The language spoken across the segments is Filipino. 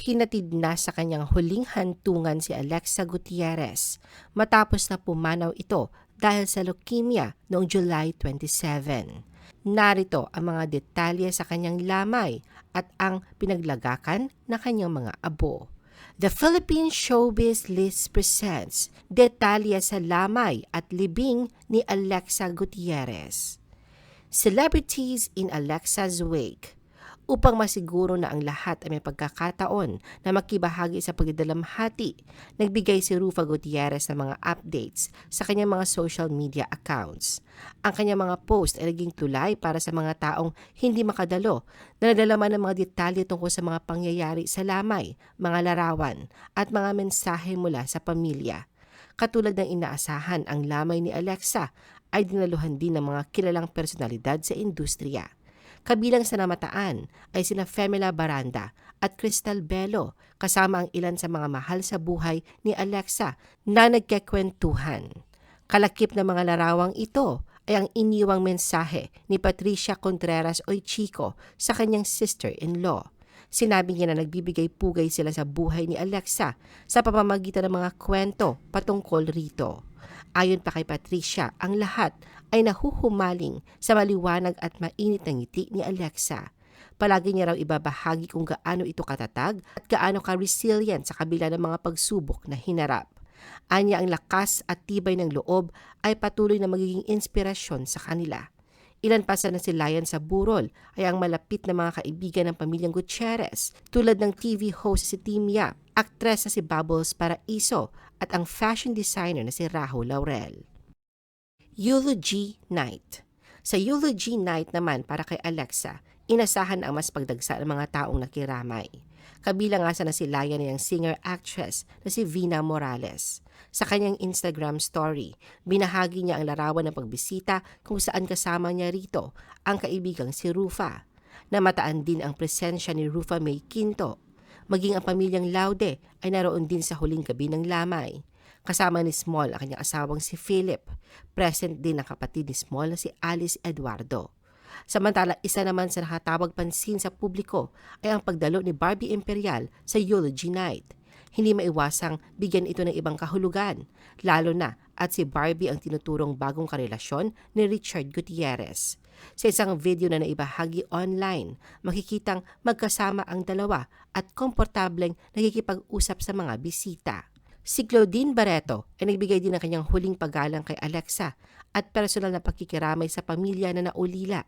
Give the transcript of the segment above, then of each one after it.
hinatid na sa kanyang huling hantungan si Alexa Gutierrez matapos na pumanaw ito dahil sa leukemia noong July 27. Narito ang mga detalye sa kanyang lamay at ang pinaglagakan na kanyang mga abo. The Philippine Showbiz List presents detalye sa lamay at libing ni Alexa Gutierrez. Celebrities in Alexa's Wake upang masiguro na ang lahat ay may pagkakataon na makibahagi sa pagdalamhati, nagbigay si Rufa Gutierrez ng mga updates sa kanyang mga social media accounts. Ang kanyang mga post ay naging tulay para sa mga taong hindi makadalo na nadalaman ng mga detalye tungkol sa mga pangyayari sa lamay, mga larawan at mga mensahe mula sa pamilya. Katulad ng inaasahan, ang lamay ni Alexa ay dinaluhan din ng mga kilalang personalidad sa industriya. Kabilang sa namataan ay sina Femela Baranda at Crystal Bello kasama ang ilan sa mga mahal sa buhay ni Alexa na nagkekwentuhan. Kalakip na mga larawang ito ay ang iniwang mensahe ni Patricia Contreras Oy Chico sa kanyang sister-in-law. Sinabi niya na nagbibigay pugay sila sa buhay ni Alexa sa pamamagitan ng mga kwento patungkol rito. Ayon pa kay Patricia, ang lahat ay nahuhumaling sa maliwanag at mainit na ngiti ni Alexa. Palagi niya raw ibabahagi kung gaano ito katatag at gaano ka-resilient sa kabila ng mga pagsubok na hinarap. Anya ang lakas at tibay ng loob ay patuloy na magiging inspirasyon sa kanila. Ilan pa sa nasilayan sa burol ay ang malapit na mga kaibigan ng pamilyang Gutierrez tulad ng TV host si Tim Yap, aktres na si Bubbles Paraiso at ang fashion designer na si Rahul Laurel. Eulogy Night Sa Eulogy Night naman para kay Alexa, inasahan ang mas pagdagsa ng mga taong nakiramay. Kabilang nga sa nasilayan niyang singer-actress na si Vina Morales. Sa kanyang Instagram story, binahagi niya ang larawan ng pagbisita kung saan kasama niya rito ang kaibigang si Rufa. Namataan din ang presensya ni Rufa May Quinto. Maging ang pamilyang Laude ay naroon din sa huling gabi ng lamay. Kasama ni Small ang kanyang asawang si Philip. Present din ang kapatid ni Small na si Alice Eduardo. Samantala, isa naman sa nakatawag pansin sa publiko ay ang pagdalo ni Barbie Imperial sa Eulogy Night. Hindi maiwasang bigyan ito ng ibang kahulugan, lalo na at si Barbie ang tinuturong bagong karelasyon ni Richard Gutierrez. Sa isang video na naibahagi online, makikitang magkasama ang dalawa at komportableng nakikipag-usap sa mga bisita. Si Claudine Barreto ay nagbigay din ng kanyang huling paggalang kay Alexa at personal na pakikiramay sa pamilya na naulila.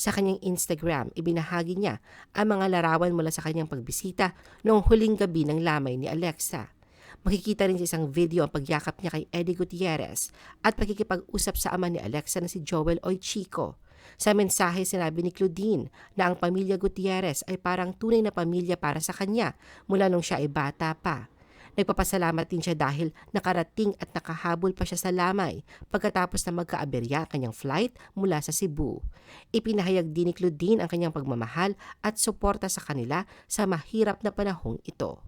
Sa kanyang Instagram, ibinahagi niya ang mga larawan mula sa kanyang pagbisita noong huling gabi ng lamay ni Alexa. Makikita rin sa isang video ang pagyakap niya kay Eddie Gutierrez at pagkikipag-usap sa ama ni Alexa na si Joel Oychico. Sa mensahe sinabi ni Claudine na ang pamilya Gutierrez ay parang tunay na pamilya para sa kanya mula nung siya ay bata pa. Nagpapasalamat din siya dahil nakarating at nakahabol pa siya sa lamay pagkatapos na magkaaberya ang kanyang flight mula sa Cebu. Ipinahayag din ni Claudine ang kanyang pagmamahal at suporta sa kanila sa mahirap na panahong ito.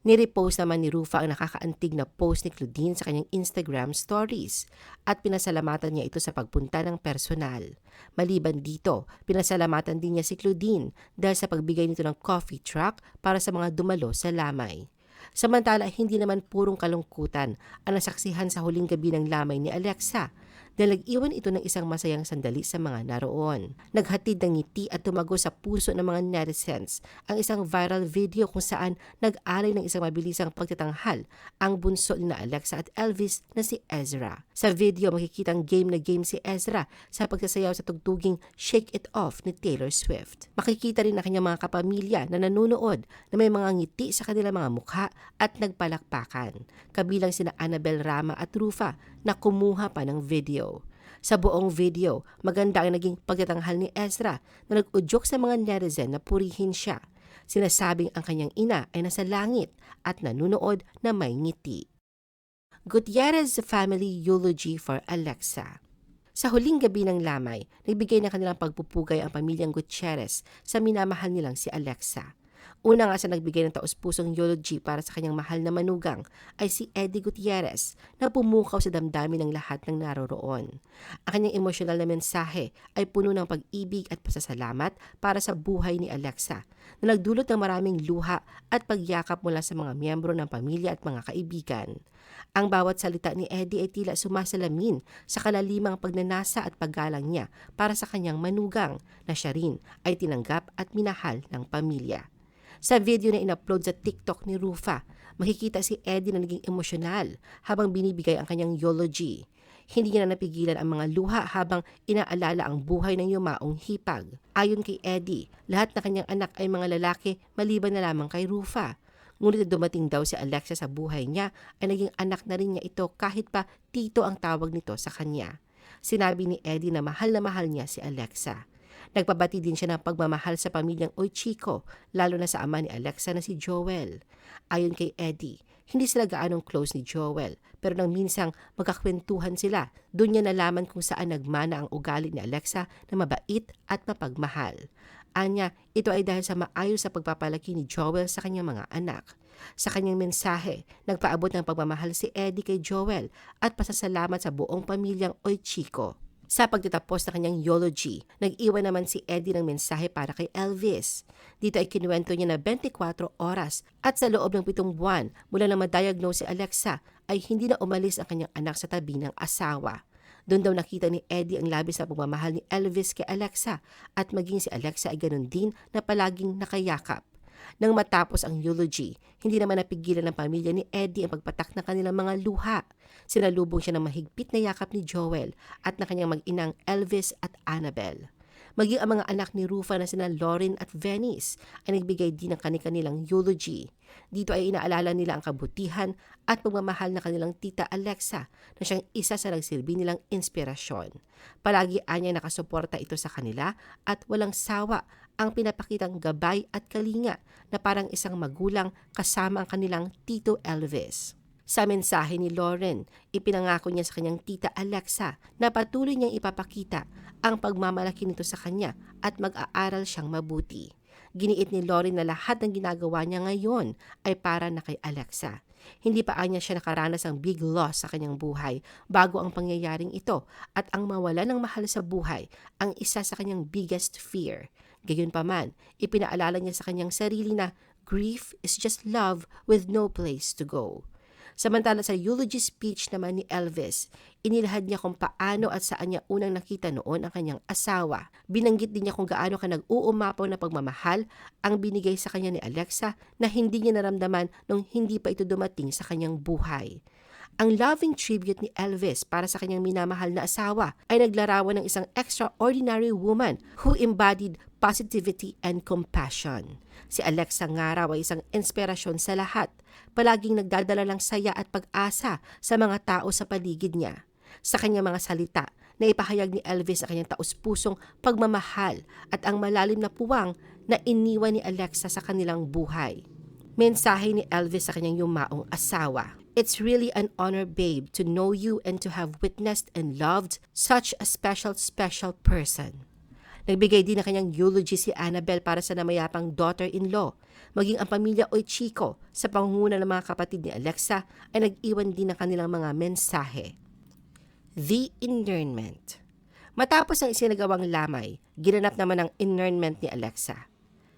Nirepost naman ni Rufa ang nakakaantig na post ni Claudine sa kanyang Instagram stories at pinasalamatan niya ito sa pagpunta ng personal. Maliban dito, pinasalamatan din niya si Claudine dahil sa pagbigay nito ng coffee truck para sa mga dumalo sa lamay. Samantala, hindi naman purong kalungkutan ang nasaksihan sa huling gabi ng lamay ni Alexa dahil nag-iwan ito ng isang masayang sandali sa mga naroon. Naghatid ng ngiti at tumago sa puso ng mga netizens ang isang viral video kung saan nag-alay ng isang mabilisang pagtatanghal ang bunso ni na Alexa at Elvis na si Ezra. Sa video, makikitang game na game si Ezra sa pagsasayaw sa tugtuging Shake It Off ni Taylor Swift. Makikita rin ang kanyang mga kapamilya na nanonood na may mga ngiti sa kanilang mga mukha at nagpalakpakan. Kabilang sina Annabel Rama at Rufa na kumuha pa ng video. Sa buong video, maganda ang naging pagtatanghal ni Ezra na nag-udyok sa mga netizen na purihin siya. Sinasabing ang kanyang ina ay nasa langit at nanunood na may ngiti. Gutierrez Family Eulogy for Alexa Sa huling gabi ng lamay, nagbigay ng kanilang pagpupugay ang pamilyang Gutierrez sa minamahal nilang si Alexa. Una nga sa nagbigay ng taus-pusong eulogy para sa kanyang mahal na manugang ay si Eddie Gutierrez na pumukaw sa damdamin ng lahat ng naroroon. Ang kanyang emosyonal na mensahe ay puno ng pag-ibig at pasasalamat para sa buhay ni Alexa na nagdulot ng maraming luha at pagyakap mula sa mga miyembro ng pamilya at mga kaibigan. Ang bawat salita ni Eddie ay tila sumasalamin sa kalalimang pagnanasa at paggalang niya para sa kanyang manugang na siya rin ay tinanggap at minahal ng pamilya. Sa video na in-upload sa TikTok ni Rufa, makikita si Eddie na naging emosyonal habang binibigay ang kanyang eulogy. Hindi niya na napigilan ang mga luha habang inaalala ang buhay ng yumaong hipag. Ayon kay Eddie, lahat na kanyang anak ay mga lalaki maliban na lamang kay Rufa. Ngunit dumating daw si Alexa sa buhay niya ay naging anak na rin niya ito kahit pa tito ang tawag nito sa kanya. Sinabi ni Eddie na mahal na mahal niya si Alexa. Nagpabati din siya ng pagmamahal sa pamilyang Oychiko, lalo na sa ama ni Alexa na si Joel. Ayon kay Eddie, hindi sila gaanong close ni Joel, pero nang minsang magkakwentuhan sila, doon niya nalaman kung saan nagmana ang ugali ni Alexa na mabait at mapagmahal. Anya, ito ay dahil sa maayos sa pagpapalaki ni Joel sa kanyang mga anak. Sa kanyang mensahe, nagpaabot ng pagmamahal si Eddie kay Joel at pasasalamat sa buong pamilyang Oychiko. Sa pagtatapos ng kanyang eulogy, nag-iwan naman si Eddie ng mensahe para kay Elvis. Dito ay kinuwento niya na 24 oras at sa loob ng pitong buwan mula na ma-diagnose si Alexa ay hindi na umalis ang kanyang anak sa tabi ng asawa. Doon daw nakita ni Eddie ang labis na pagmamahal ni Elvis kay Alexa at maging si Alexa ay ganun din na palaging nakayakap. Nang matapos ang eulogy, hindi naman napigilan ng pamilya ni Eddie ang pagpatak ng kanilang mga luha. Sinalubong siya ng mahigpit na yakap ni Joel at na kanyang mag-inang Elvis at Annabel. Maging ang mga anak ni Rufa na sina Lauren at Venice ay nagbigay din ng kanilang eulogy. Dito ay inaalala nila ang kabutihan at pagmamahal ng kanilang tita Alexa na siyang isa sa nagsilbi nilang inspirasyon. Palagi anya nakasuporta ito sa kanila at walang sawa ang pinapakitang gabay at kalinga na parang isang magulang kasama ang kanilang Tito Elvis. Sa mensahe ni Lauren, ipinangako niya sa kanyang tita Alexa na patuloy niyang ipapakita ang pagmamalaki nito sa kanya at mag-aaral siyang mabuti. Giniit ni Lauren na lahat ng ginagawa niya ngayon ay para na kay Alexa. Hindi pa anya siya nakaranas ng big loss sa kanyang buhay bago ang pangyayaring ito at ang mawala ng mahal sa buhay ang isa sa kanyang biggest fear. Gayunpaman, ipinaalala niya sa kanyang sarili na grief is just love with no place to go. Samantala sa eulogy speech naman ni Elvis, inilahad niya kung paano at saan niya unang nakita noon ang kanyang asawa. Binanggit din niya kung gaano ka nag-uumapaw na pagmamahal ang binigay sa kanya ni Alexa na hindi niya naramdaman nung hindi pa ito dumating sa kanyang buhay. Ang loving tribute ni Elvis para sa kanyang minamahal na asawa ay naglarawan ng isang extraordinary woman who embodied positivity and compassion. Si Alexa nga raw ay isang inspirasyon sa lahat, palaging nagdadala ng saya at pag-asa sa mga tao sa paligid niya. Sa kanyang mga salita, na ipahayag ni Elvis ang kanyang taus-pusong pagmamahal at ang malalim na puwang na iniwan ni Alexa sa kanilang buhay. Mensahe ni Elvis sa kanyang yumaong asawa. It's really an honor, babe, to know you and to have witnessed and loved such a special, special person. Nagbigay din ng kanyang eulogy si Annabel para sa namayapang daughter-in-law. Maging ang pamilya Oychiko sa pangunguna ng mga kapatid ni Alexa ay nag-iwan din ng kanilang mga mensahe. The Internment Matapos ang isinagawang lamay, ginanap naman ang internment ni Alexa.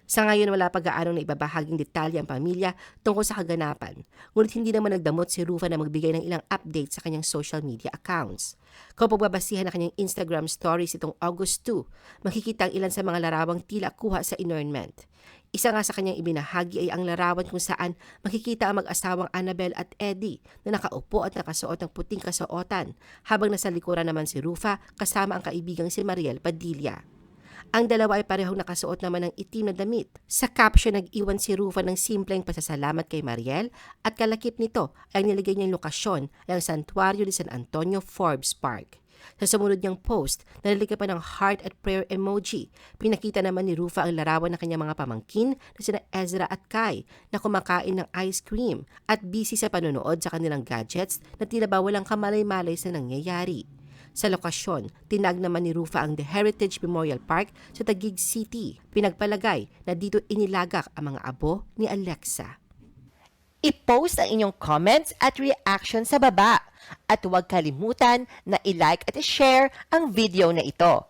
Sa ngayon wala pa gaano na ibabahaging detalye ang pamilya tungkol sa kaganapan, ngunit hindi naman nagdamot si Rufa na magbigay ng ilang update sa kanyang social media accounts. Kung pagbabasihan ng kanyang Instagram stories itong August 2, makikita ang ilan sa mga larawang tila kuha sa inurnment. Isa nga sa kanyang ibinahagi ay ang larawan kung saan makikita ang mag-asawang Annabel at Eddie na nakaupo at nakasuot ng puting kasuotan habang nasa likuran naman si Rufa kasama ang kaibigang si Mariel Padilla. Ang dalawa ay parehong nakasuot naman ng itim na damit. Sa caption, nag-iwan si Rufa ng simpleng pasasalamat kay Mariel at kalakip nito ay nilagay niyang lokasyon ng Santuario de San Antonio Forbes Park. Sa sumunod niyang post, nalalika pa ng heart at prayer emoji. Pinakita naman ni Rufa ang larawan ng kanyang mga pamangkin na sina Ezra at Kai na kumakain ng ice cream at busy sa panonood sa kanilang gadgets na tila ba walang kamalay-malay sa nangyayari. Sa lokasyon, tinag naman ni Rufa ang The Heritage Memorial Park sa Taguig City. Pinagpalagay na dito inilagak ang mga abo ni Alexa. I-post ang inyong comments at reaction sa baba. At huwag kalimutan na i-like at i-share ang video na ito.